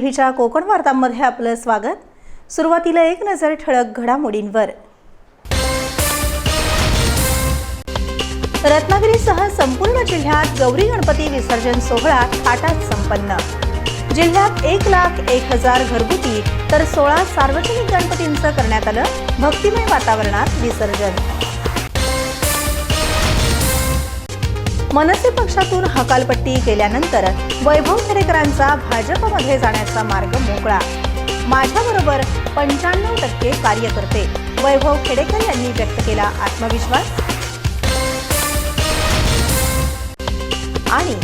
टीव्हीच्या कोकण वार्तांमध्ये आपलं स्वागत. सुरुवातीला एक नजर ठळक घडामोडींवर. रत्नागिरीसह संपूर्ण जिल्ह्यात गौरी गणपती विसर्जन सोहळा थाटात संपन्न. जिल्ह्यात एक लाख एक हजार घरगुती तर सोळा सार्वजनिक गणपतींचं करण्यात आलं भक्तिमय वातावरणात विसर्जन. मनसे पक्षातून हकालपट्टी केल्यानंतर वैभव खेडेकरांचा भाजपमध्ये जाण्याचा मार्ग मोकळा. माझ्याबरोबर पंच्याण्णव टक्के कार्यकर्ते वैभव खेडेकर यांनी व्यक्त केला आत्मविश्वास. आणि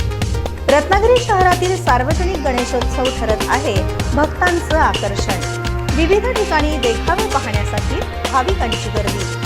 रत्नागिरी शहरातील सार्वजनिक गणेशोत्सव ठरत आहे भक्तांचं आकर्षण. विविध ठिकाणी देखावे पाहण्यासाठी भाविकांची गर्दी.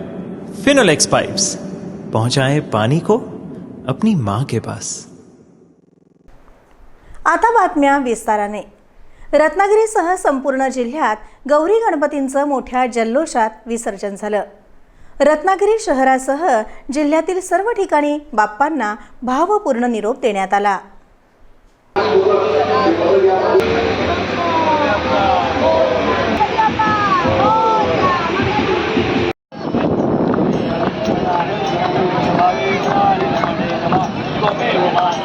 फिनोलेक्स पाइप्स पहुंचाए पानी को अपनी माँ के पास। आता बातम्या विस्ताराने. रत्नागिरीसह संपूर्ण जिल्ह्यात गौरी गणपतींचं मोठ्या जल्लोषात विसर्जन झालं. रत्नागिरी शहरासह जिल्ह्यातील सर्व ठिकाणी बाप्पांना भावपूर्ण निरोप देण्यात आला.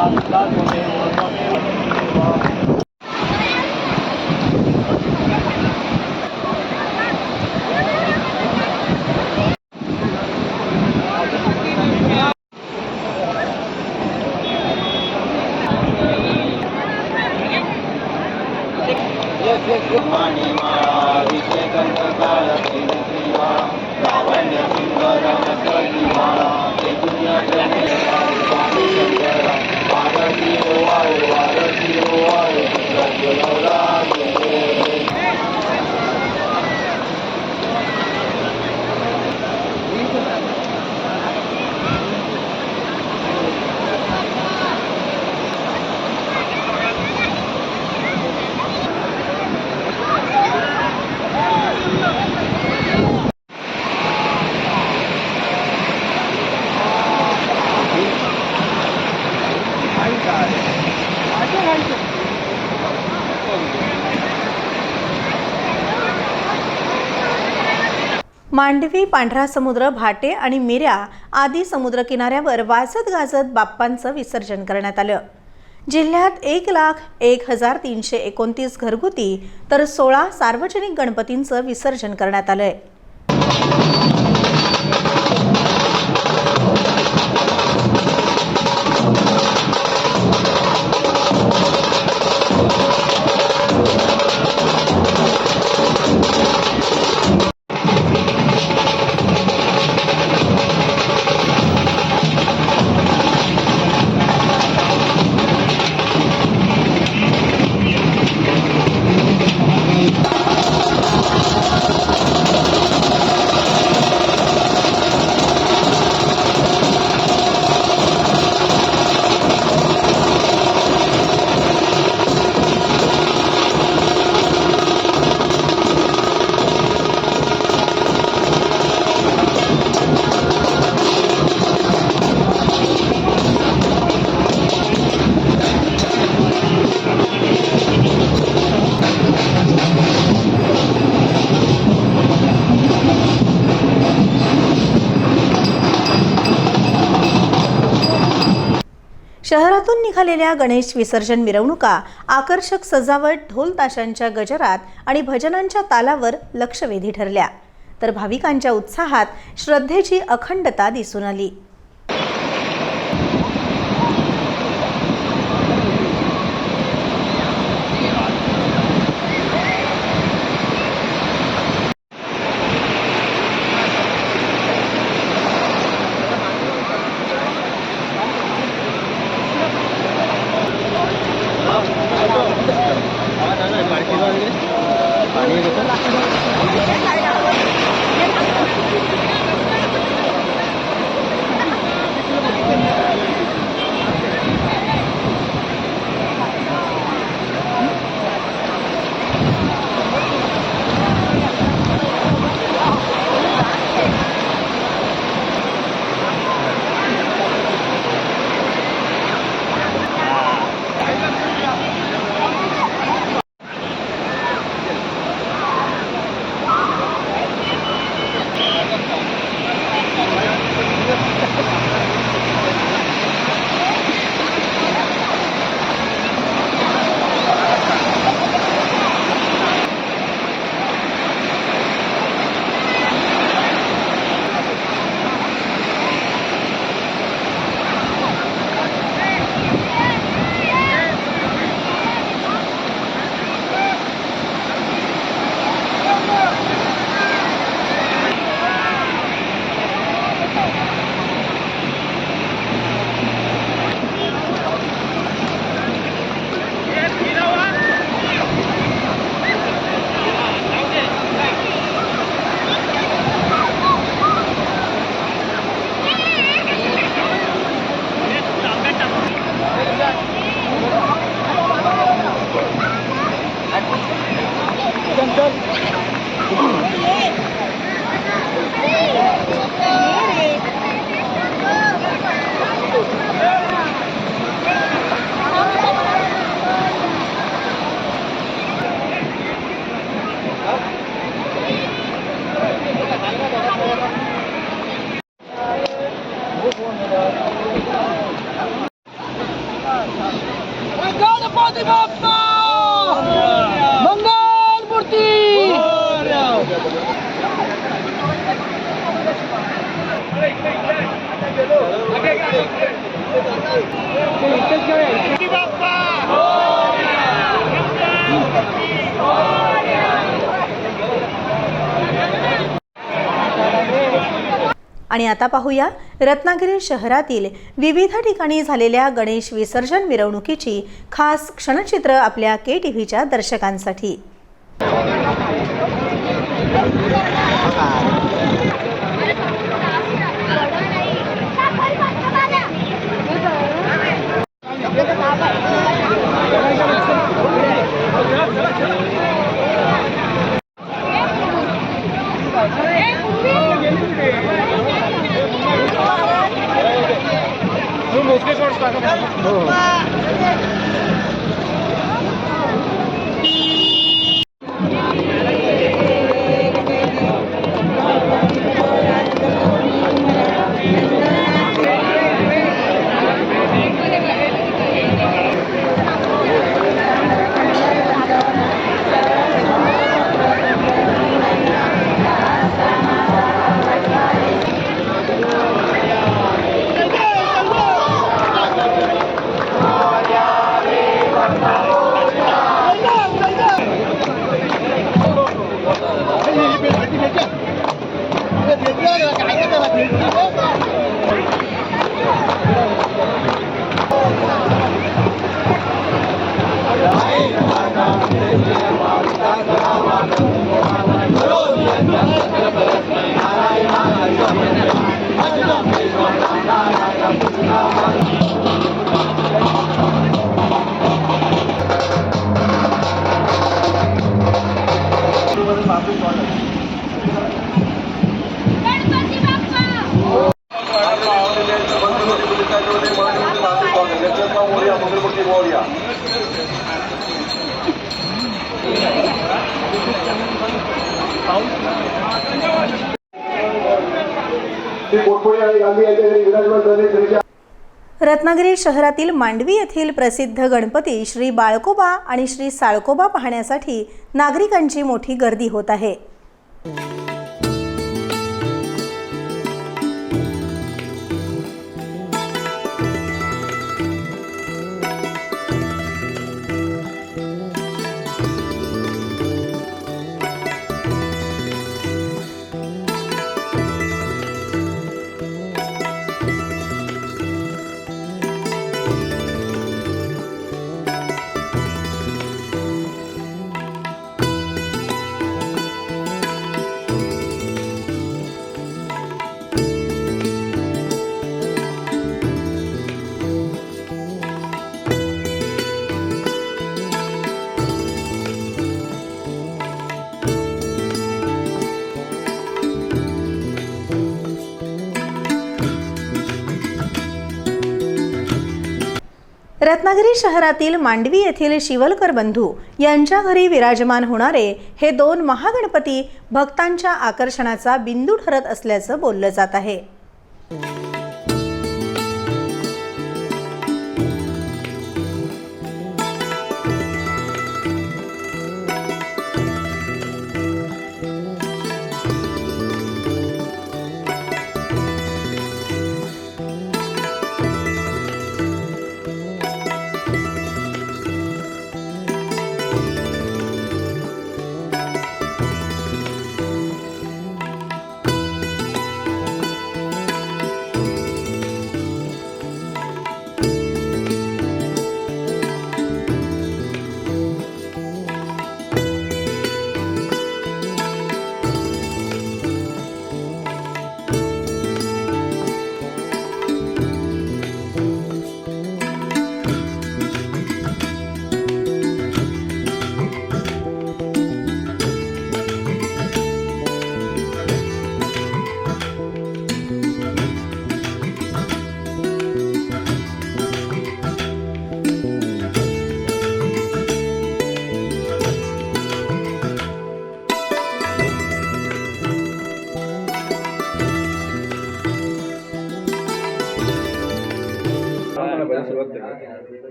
मांडवी पांढरा समुद्र भाटे आणि मिऱ्या आदी समुद्रकिनाऱ्यावर वाजत गाजत बाप्पांचं विसर्जन करण्यात आलं. जिल्ह्यात एक लाख एक हजार तीनशे एकोणतीस घरगुती तर सोळा सार्वजनिक गणपतींचं विसर्जन करण्यात आलंय. शहरातून निघालेल्या गणेश विसर्जन मिरवणुका आकर्षक सजावट ढोल ताशांच्या गजरात आणि भजनांच्या तालावर लक्षवेधी ठरल्या. तर भाविकांच्या उत्साहात श्रद्धेची अखंडता दिसून आली. गणपती आणि आता पाहूया रत्नागिरी शहरातील विविध ठिकाणी झालेल्या गणेश विसर्जन मिरवणुकीची खास क्षणचित्र आपल्या के टी व्हीच्या दर्शकांसाठी. गणपती शहरातील मांडवी येथील प्रसिद्ध गणपती श्री बाळकोबा आणि श्री साळकोबा पाहण्यासाठी नागरिकांची मोठी गर्दी होत आहे. रत्नागिरी शहरातील मांडवी येथील शिवलकर बंधू यांच्या घरी विराजमान होणारे हे दोन महागणपती भक्तांच्या आकर्षणाचा बिंदू ठरत असल्याचं बोललं जात आहे.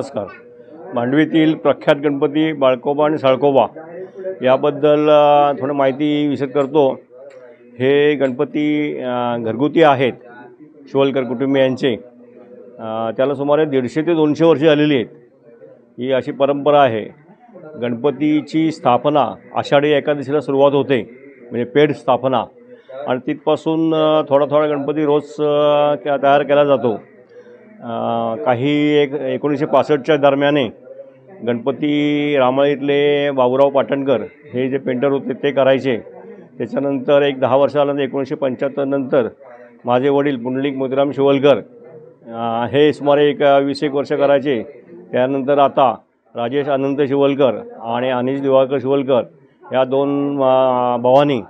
नमस्कार. मांडवीतील प्रख्यात गणपती बाळकोबा आणि साळकोबा याबद्दल थोडं माहिती विसर करतो. हे गणपती घरगुती आहेत शिवलकर कुटुंबियांचे त्याला सुमारे दीडशे ते दोनशे वर्षे झालेली आहेत. ही अशी परंपरा आहे. गणपतीची स्थापना आषाढी एकादशीला सुरुवात होते म्हणजे पेड स्थापना. आणि तिथपासून थोडा थोडा गणपती रोज तयार केला जातो. काही एक एकोणीसशे पासष्टच्या दरम्याने गणपती रामाळीतले बाबूराव पाटणकर हे जे पेंटर होते ते करायचे. त्याच्यानंतर एक दहा वर्षानंतर एकोणीसशे पंच्याहत्तर नंतर माझे वडील पुंडलिक मोतीराम शिवलकर हे सुमारे एक वीस एक वर्ष करायचे. त्यानंतर आता राजेश अनंत शिवलकर आणि अनिश दिवाकर शिवलकर या दोन भावांनी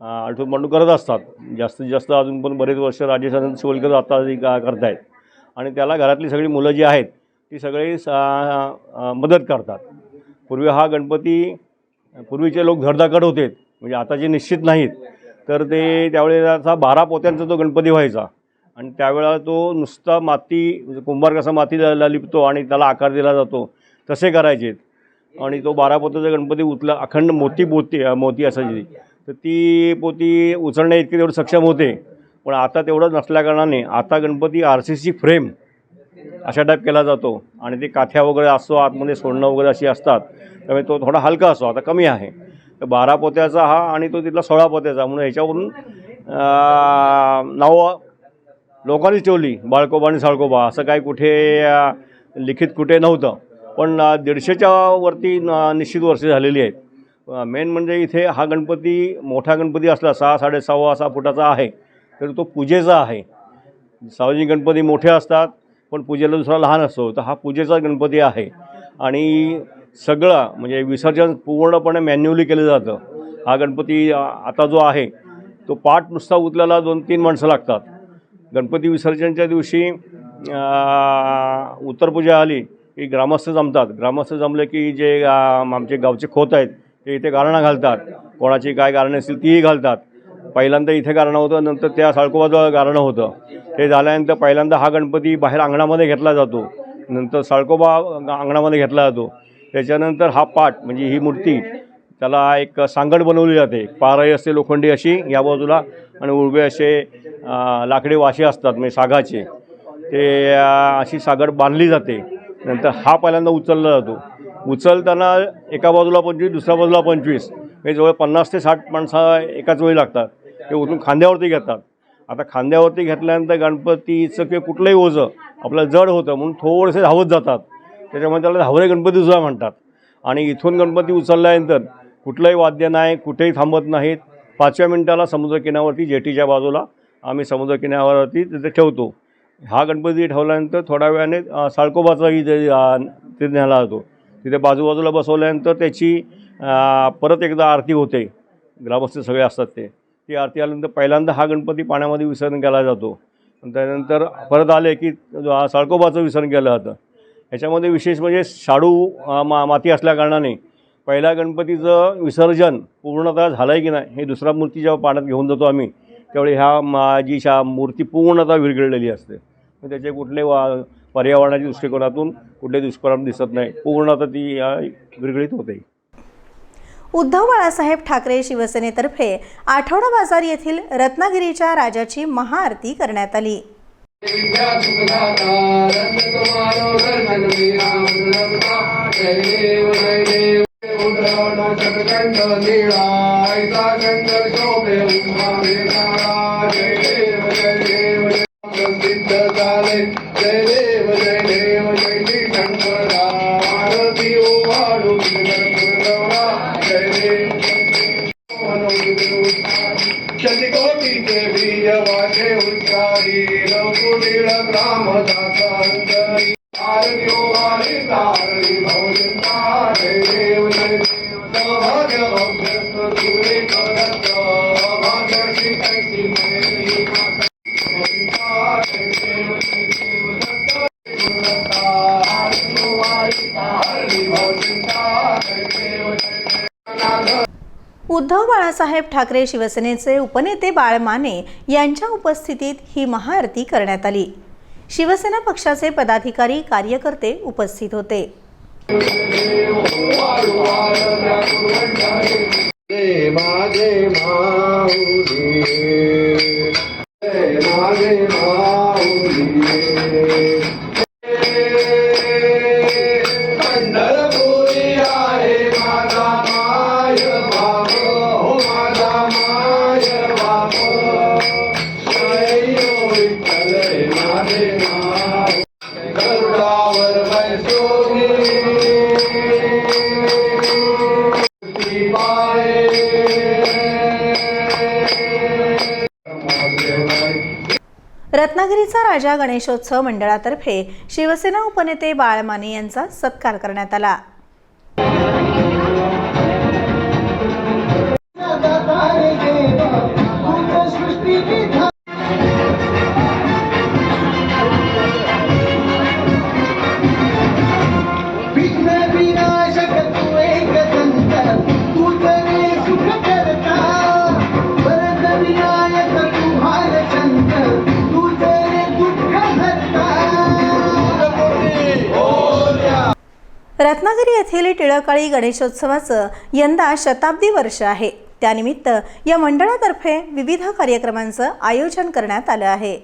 आठवण मांडू करत असतात. जास्तीत जास्त अजून पण बरेच वर्ष राजेश अनंत शिवलकर आता करतायत. आणि त्याला घरातली सगळी मुलं जी आहेत ती सगळी सा मदत करतात. पूर्वी हा गणपती पूर्वीचे लोक धडधाकट होते म्हणजे आताचे निश्चित नाहीत तर ते त्यावेळेचा बारा पोत्यांचा तो गणपती व्हायचा. आणि त्यावेळेला तो नुसता माती म्हणजे कुंभार कसा मातीला लिपतो आणि त्याला आकार दिला जातो तसे करायचे. आणि तो बारा पोत्याचा गणपती उचला अखंड मोती पोती मोती असायची. तर ती पोती उचलण्या इतकी तेवढी सक्षम होते. पण आता तेवढं नसल्याकारणाने आता Ganpati R C C frame अशा टाईप केला जातो आणि ते काथ्या वगैरे असतो आतमध्ये सोडणं वगैरे अशी असतात. त्यामुळे तो थोडा हलका असतो आता कमी आहे. तर बारा पोत्याचा हा आणि तो तिथला सोळा पोत्याचा म्हणून ह्याच्यावरून नावं लोकांनीच ठेवली बाळकोबा आणि साळकोबा. असं काही कुठे लिखित कुठे नव्हतं. पण दीडशेच्या वरती न- निश्चित वर्षे झालेली आहेत. मेन म्हणजे इथे हा गणपती मोठा गणपती असला सहा साडेसहा असा फुटाचा आहे. तर तो पूजेचा आहे. सार्वजनिक गणपती मोठे असतात पण पूजेला दुसरा लहान असतो तर हा पूजेचा गणपती आहे. आणि सगळं म्हणजे विसर्जन पूर्णपणे मॅन्युअली केलं जातं. हा गणपती आता जो आहे तो पाठ नुसता उचलायला दोन तीन माणसं लागतात. गणपती विसर्जनच्या दिवशी उत्तर उत्तरपूजा आली की ग्रामस्थ जमतात. ग्रामस्थ जमले की जे आमचे गावचे खोत आहेत ते इथे गारणं घालतात. कोणाची काय गारणं असतील तीही घालतात. पहिल्यांदा इथे गारणं होतं नंतर त्या साळकोबाजवळ गारणं होतं. ते झाल्यानंतर पहिल्यांदा हा गणपती बाहेर अंगणामध्ये घेतला जातो. नंतर साळकोबा अंगणामध्ये घेतला जातो. त्याच्यानंतर हा पाट म्हणजे ही मूर्ती त्याला एक सांगड बनवली जाते. पारही असते लोखंडी अशी या बाजूला आणि उभे असे लाकडी वाशे असतात म्हणजे सागाचे. ते अशी सागड बांधली जाते. नंतर हा पहिल्यांदा उचलला जातो. उचलताना एका बाजूला पंचवीस दुसऱ्या बाजूला पंचवीस. म्हणजे जवळ पन्नास ते साठ माणसं एकाच वेळी लागतात. ते उचलून खांद्यावरती घेतात. आता खांद्यावरती घेतल्यानंतर गणपतीचं किंवा कुठलंही ओझं आपलं जड होतं म्हणून थोडेसे धावत जातात. त्याच्यामुळे त्याला धावरे गणपतीसुद्धा म्हणतात. आणि इथून गणपती उचलल्यानंतर कुठलंही वाद्य नाही कुठेही थांबत नाहीत. पाचव्या मिनिटाला समुद्रकिनाऱ्यावरती जेटीच्या बाजूला आम्ही समुद्रकिनाऱ्यावरती तिथे ठेवतो. हा गणपती ठेवल्यानंतर थोड्या वेळाने साळकोबाचाही तिथे न्यायला जातो. तिथे बाजूबाजूला बसवल्यानंतर त्याची परत एकदा आरती होते. ग्रामस्थ सगळे असतात ते. ती आरती आल्यानंतर पहिल्यांदा हा गणपती पाण्यामध्ये विसर्जन केला जातो. त्यानंतर परत आले की साळकोबाचं विसर्जन केलं जातं. ह्याच्यामध्ये विशेष म्हणजे शाडू मा माती असल्याकारणाने पहिल्या गणपतीचं विसर्जन पूर्णतः झालं आहे की नाही हे दुसरा मूर्ती जेव्हा पाण्यात घेऊन जातो आम्ही त्यावेळी ह्या माझी शा मूर्ती पूर्णतः विरघळलेली असते. मग त्याचे कुठले वा पर्यावरणाच्या दृष्टिकोनातून कुठले दुष्परिणाम दिसत नाही पूर्णतः ती विरघळीत होते. उद्धव बाळासाहेब ठाकरे शिवसेनेतर्फे आठवडा बाजार येथील रत्नागिरीच्या राजाची महाआरती करण्यात आली. जय देव जय उद्धव बाळासाहेब ठाकरे शिवसेनेचे उपनेते बाळ माने यांच्या उपस्थितीत ही महाआरती करण्यात आली. शिवसेना पक्षाचे पदाधिकारी कार्यकर्ते उपस्थित होते. राजा गणेशोत्सव मंडळातर्फे शिवसेना उपनेते बाळ माने यांचा सत्कार करण्यात आला. येथील गणेशोत्सवाचं यंदा शताब्दी वर्ष आहे. त्यानिमित्त या मंडळातर्फे विविध कार्यक्रमांचं आयोजन करण्यात आलं आहे.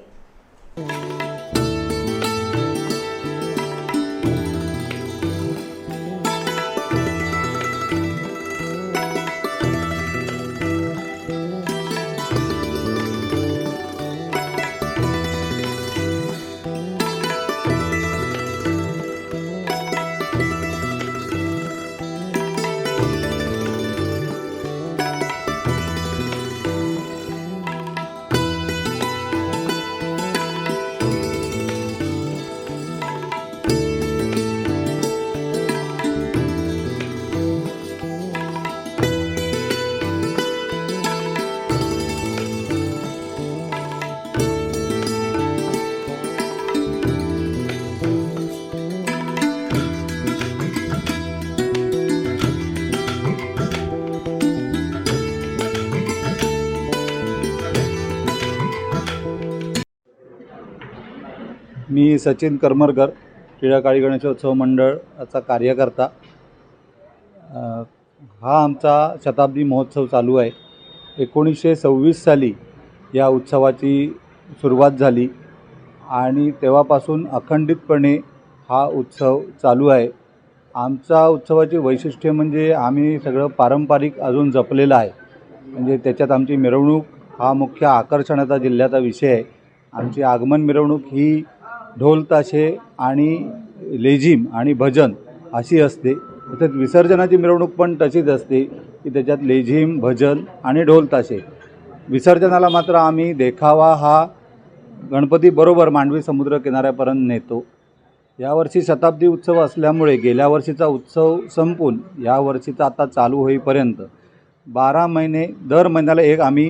मी सचिन करमरकर टिळा काळी गणेशोत्सव मंडळाचा कार्यकर्ता. हा आमचा शताब्दी महोत्सव चालू आहे. एकोणीसशे सव्वीस साली या उत्सवाची सुरुवात झाली आणि तेव्हापासून अखंडितपणे हा उत्सव चालू आहे. आमचा उत्सवाची वैशिष्ट्य म्हणजे आम्ही सगळं पारंपरिक अजून जपलेलं आहे. म्हणजे त्याच्यात आमची मिरवणूक हा मुख्य आकर्षणाचा जिल्ह्याचा विषय आहे. आमची आगमन मिरवणूक ही ढोल ताशे आणि लेझिम आणि भजन अशी असते. तसेच विसर्जनाची मिरवणूक पण तशीच असते की त्याच्यात लेझिम भजन आणि ढोल ताशे. विसर्जनाला मात्र आम्ही देखावा हा गणपतीबरोबर मांडवी समुद्र किनाऱ्यापर्यंत नेतो. यावर्षी शताब्दी उत्सव असल्यामुळे गेल्या वर्षीचा उत्सव संपून या वर्षीचा आता चालू होईपर्यंत बारा महिने दर महिन्याला एक आम्ही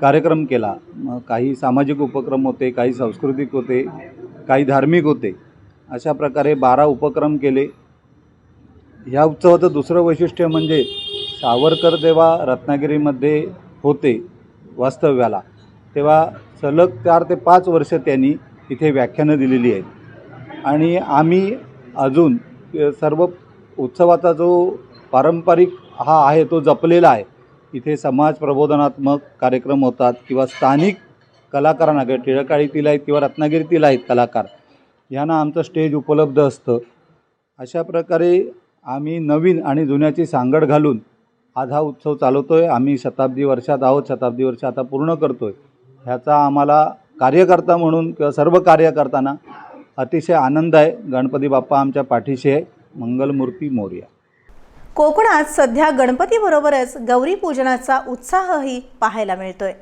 कार्यक्रम केला. मग काही सामाजिक उपक्रम होते काही सांस्कृतिक होते काही धार्मिक होते. अशा प्रकारे बारा उपक्रम केले. ह्या उत्सवाचं दुसरं वैशिष्ट्य म्हणजे सावरकर जेव्हा रत्नागिरीमध्ये होते वास्तव्याला तेव्हा सलग चार ते पाच वर्ष त्यांनी इथे व्याख्यानं दिलेली आहेत. आणि आम्ही अजून सर्व उत्सवाचा जो पारंपरिक हा आहे तो जपलेला आहे. इथे समाज प्रबोधनात्मक कार्यक्रम होतात किंवा स्थानिक कलाकारांना किंवा टिळकाळीतील आहेत किंवा रत्नागिरीतील आहेत कलाकार. यांना आमचं स्टेज उपलब्ध असतं. अशा प्रकारे आम्ही नवीन आणि जुन्याची सांगड घालून आज हा उत्सव चालवतो आहे आम्ही शताब्दी वर्षात आहोत. शताब्दी वर्ष आता पूर्ण करतो आहे ह्याचा आम्हाला कार्यकर्ता म्हणून किंवा सर्व कार्य करताना अतिशय आनंद आहे. गणपती बाप्पा आमच्या पाठीशी आहे. मंगलमूर्ती मोर्या. कोकणात सध्या गणपतीबरोबरच गौरी पूजनाचा उत्साहही पाहायला मिळतोय.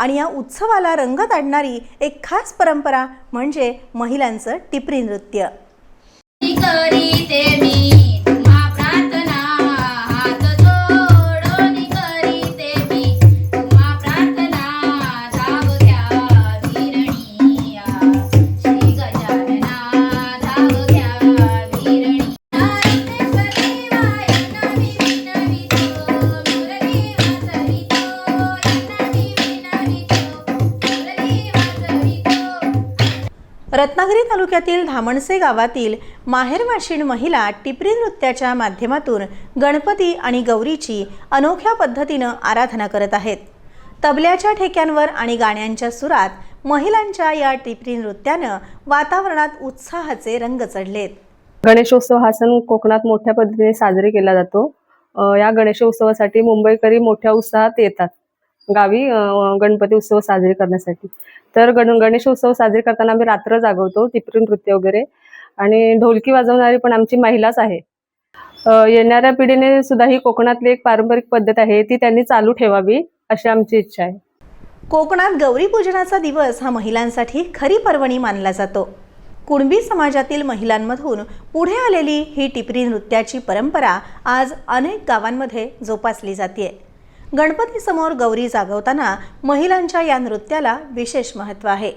आणि या उत्सवाला रंगत आणणारी एक खास परंपरा म्हणजे महिलांचं टिपरी नृत्य. रत्नागिरी तालुक्यातील धामणसे गावातील माहेरवाशीण महिला टिपरी नृत्याच्या माध्यमातून गणपती आणि गौरीची अनोख्या पद्धतीनं आराधना करत आहेत. तबल्याच्या ठेक्यांवर आणि गाण्यांच्या सुरात महिलांच्या या टिपरी नृत्यानं वातावरणात उत्साहाचे रंग चढलेत. गणेशोत्सव हा सण कोकणात मोठ्या पद्धतीने साजरी केला जातो. या गणेशोत्सवासाठी मुंबईकरी मोठ्या उत्साहात येतात. गावी गणपती उत्सव साजरे करण्यासाठी. तर गण गणेशोत्सव साजरे करताना आम्ही रात्र जागवतो टिपरी नृत्य वगैरे. आणि ढोलकी वाजवणारी पण आमची महिलाच आहे. येणाऱ्या पिढीने सुद्धा ही कोकणातली एक पारंपरिक पद्धत आहे ती त्यांनी चालू ठेवावी अशी आमची इच्छा आहे. कोकणात गौरी पूजनाचा दिवस हा महिलांसाठी खरी पर्वणी मानला जातो. कुणबी समाजातील महिलांमधून पुढे आलेली ही टिपरी नृत्याची परंपरा आज अनेक गावांमध्ये जोपासली जाते गणपतीसमोर गौरी जागवताना महिलांच्या या नृत्याला विशेष महत्त्व आहे.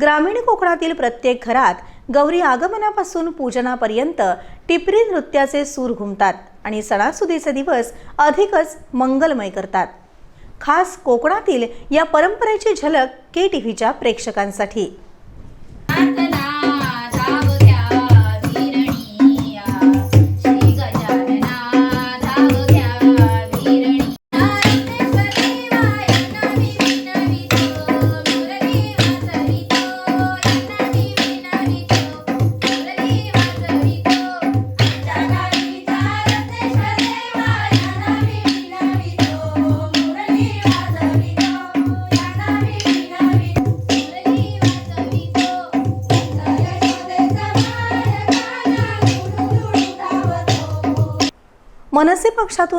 ग्रामीण कोकणातील प्रत्येक घरात गौरी आगमनापासून पूजनापर्यंत टिपरी नृत्याचे सूर घुमतात आणि सणासुदीचे दिवस अधिकच मंगलमय करतात. खास कोकणातील या परंपरेची झलक के टी व्हीच्या प्रेक्षकांसाठी.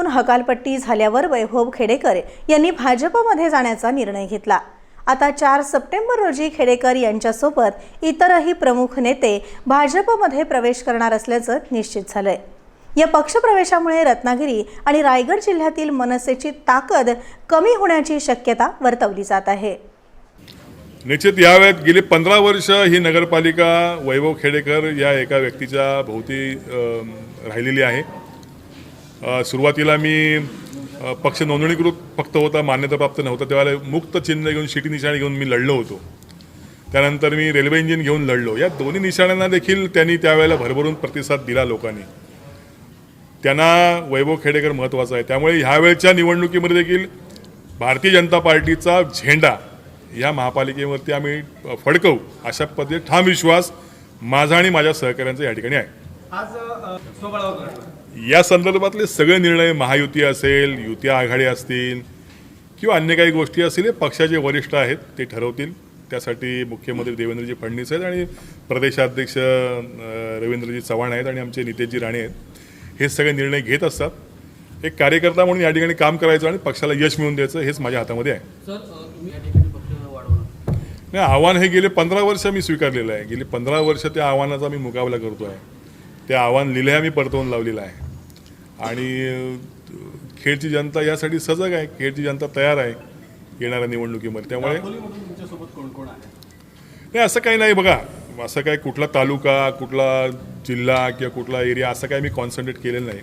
पक्षातून हकालपट्टी झाल्यावर वैभव खेडेकर यांनी भाजपमध्ये जाण्याचा निर्णय घेतला. आता चार सप्टेंबर रोजी खेडेकर यांच्यासोबत इतरही प्रमुख नेते भाजपमध्ये प्रवेश करणार असल्याचं निश्चित झालंय. या पक्षप्रवेशामुळे रत्नागिरी आणि रायगड जिल्ह्यातील मनसेची ताकद कमी होण्याची शक्यता वर्तवली जात आहे. निश्चित यावेळेत गेली पंधरा वर्ष ही नगरपालिका वैभव खेडेकर या एका व्यक्तीच्या भोवती राहिलेली आहे. सुरुवातीला मी पक्ष नोंदणीकृत फक्त होता मान्यताप्राप्त नव्हता. तेव्हा मुक्त चिन्ह घेऊन शिटी निशाणी घेऊन मी लढलो होतो. त्यानंतर मी रेल्वे इंजिन घेऊन लढलो. या दोन्ही निशाण्यांना देखील त्यांनी त्यावेळेला भरभरून प्रतिसाद दिला लोकांनी. त्यांना वैभव खेडेकर महत्त्वाचा आहे. त्यामुळे ह्यावेळच्या निवडणुकीमध्ये देखील भारतीय जनता पार्टीचा झेंडा या महापालिकेवरती आम्ही फडकवू अशा पद्धतीने ठाम विश्वास माझा आणि माझ्या सहकाऱ्यांचा या ठिकाणी आहे. या संदर्भातले सगळे निर्णय महायुती असेल युती आघाडी असतील किंवा अन्य काही गोष्टी असतील हे पक्षाचे वरिष्ठ आहेत ते ठरवतील. त्यासाठी मुख्यमंत्री देवेंद्रजी फडणवीस आहेत आणि प्रदेशाध्यक्ष रवींद्रजी चव्हाण आहेत आणि आमचे नितेशजी राणे आहेत. हे सगळे निर्णय घेत असतात. एक कार्यकर्ता म्हणून या ठिकाणी काम करायचं आणि पक्षाला यश मिळवून द्यायचं हेच माझ्या हातामध्ये आहे. नाही आव्हान हे गेले पंधरा वर्ष मी स्वीकारलेलं आहे. गेली पंधरा वर्ष त्या आव्हानाचा मी मुकाबला करतो आहे ते आव्हान लिहिलं मी परतवून लावलेलं आहे. आणि खेडची जनता यासाठी सजग आहे. खेडची जनता तयार आहे येणाऱ्या निवडणुकीमध्ये. त्यामुळे नाही असं काही नाही बघा. असं काय कुठला तालुका कुठला जिल्हा किंवा कुठला एरिया असं काही मी कॉन्सन्ट्रेट केलेलं नाही.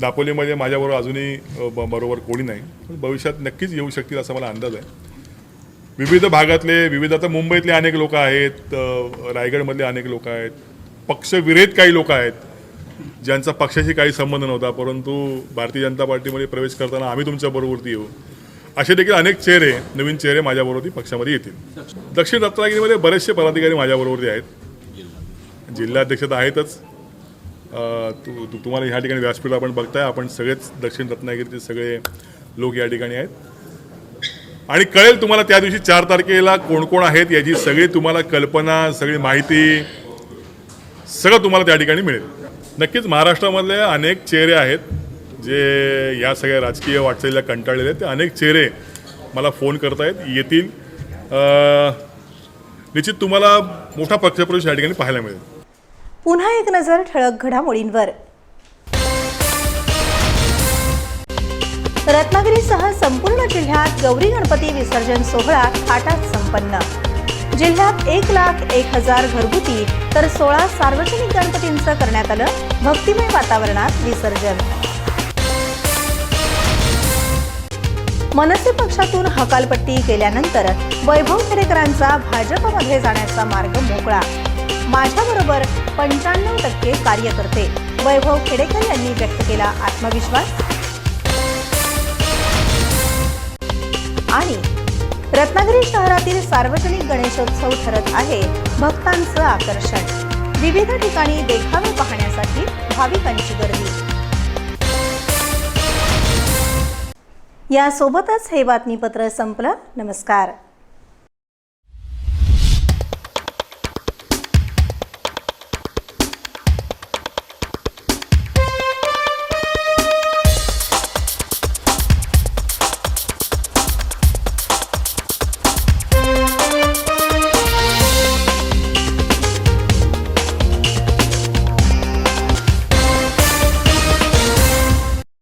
दापोलीमध्ये माझ्याबरोबर अजूनही बरोबर कोणी नाही. पण भविष्यात नक्कीच येऊ शकतील असा मला अंदाज आहे. विविध भागातले विविध आता मुंबईतले अनेक लोक आहेत रायगडमधले अनेक लोक आहेत. पक्षविरहित काही लोक आहेत ज्यांचा पक्षाशी काही संबंध नव्हता परंतु भारतीय जनता पार्टीमध्ये प्रवेश करताना आम्ही तुमच्या बरोबरती येऊ. असे देखील अनेक चेहरे नवीन चेहरे माझ्याबरोबरती पक्षामध्ये येतील. दक्षिण रत्नागिरीमध्ये बरेचसे पदाधिकारी माझ्याबरोबरती आहेत. जिल्हाध्यक्ष तर आहेतच तु तु- तुम्हाला ह्या ठिकाणी व्यासपीठ आपण बघताय. आपण सगळेच दक्षिण रत्नागिरीचे सगळे लोक या ठिकाणी आहेत. आणि कळेल तुम्हाला त्या दिवशी चार तारखेला कोण कोण आहेत याची सगळी तुम्हाला कल्पना सगळी माहिती सगळं तुम्हाला त्या ठिकाणी मिळेल. नक्कीच महाराष्ट्रामधले अनेक चेहरे आहेत जे या सगळ्या राजकीय वाटचालीला कंटाळलेले आहेत. ते अनेक चेहरे मला फोन करतायत येतील. निश्चित तुम्हाला मोठा पक्षप्रवेश या ठिकाणी पाहायला मिळेल. पुन्हा एक नजर ठळक घडामोडींवर. रत्नागिरीसह संपूर्ण जिल्ह्यात गौरी गणपती विसर्जन सोहळा थाटात संपन्न. जिल्ह्यात एक लाख एक हजार घरगुती तर सोळा सार्वजनिक गणपतींचं करण्यात आलं भक्तिमय वातावरणात विसर्जन. मनसे पक्षातून हकालपट्टी केल्यानंतर वैभव खेडेकरांचा भाजपमध्ये जाण्याचा मार्ग मोकळा. माझ्याबरोबर पंच्याण्णव टक्के कार्यकर्ते वैभव खेडेकर यांनी व्यक्त केला आत्मविश्वास. आणि रत्नागिरी शहरातील सार्वजनिक गणेशोत्सव ठरत आहे. भक्तांचं आकर्षण. विविध ठिकाणी देखावे पाहण्यासाठी भाविकांची गर्दी. यासोबतच हे बातमीपत्र संपलं. नमस्कार.